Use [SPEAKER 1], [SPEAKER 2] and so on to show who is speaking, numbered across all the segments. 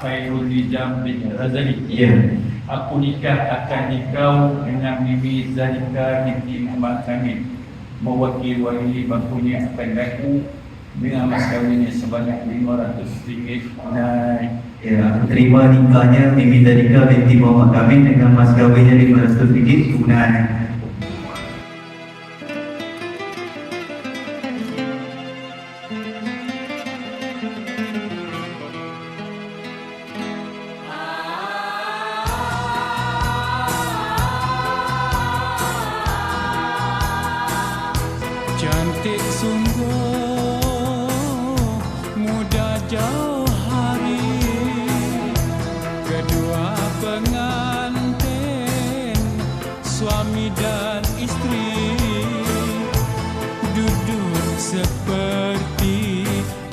[SPEAKER 1] Khairul Nizam bin Razali
[SPEAKER 2] Ya.
[SPEAKER 1] Aku nikah akan nikau dengan Mimi Zalika binti Muhammad Kamil Mewakili bangkunya akan laku dengan mas kahwinnya sebanyak RM500 Naik
[SPEAKER 2] Ya, terima nikahnya Mimi Zalika binti Muhammad Kamil dengan mas kahwinnya RM500 tunai.
[SPEAKER 3] Cantik sungguh muda jauh hari Kedua pengantin suami dan istri Duduk seperti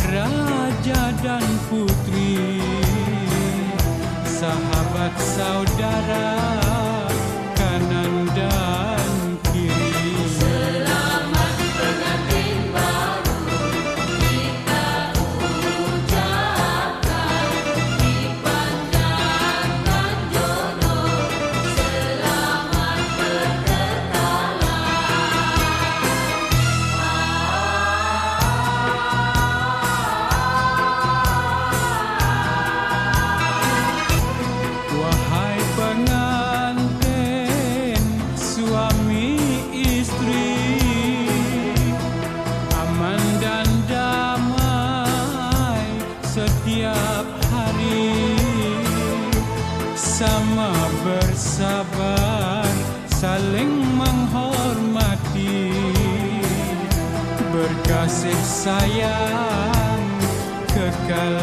[SPEAKER 3] raja dan putri. Sahabat saudara Sama bersabar saling menghormati. Berkasih sayang kekal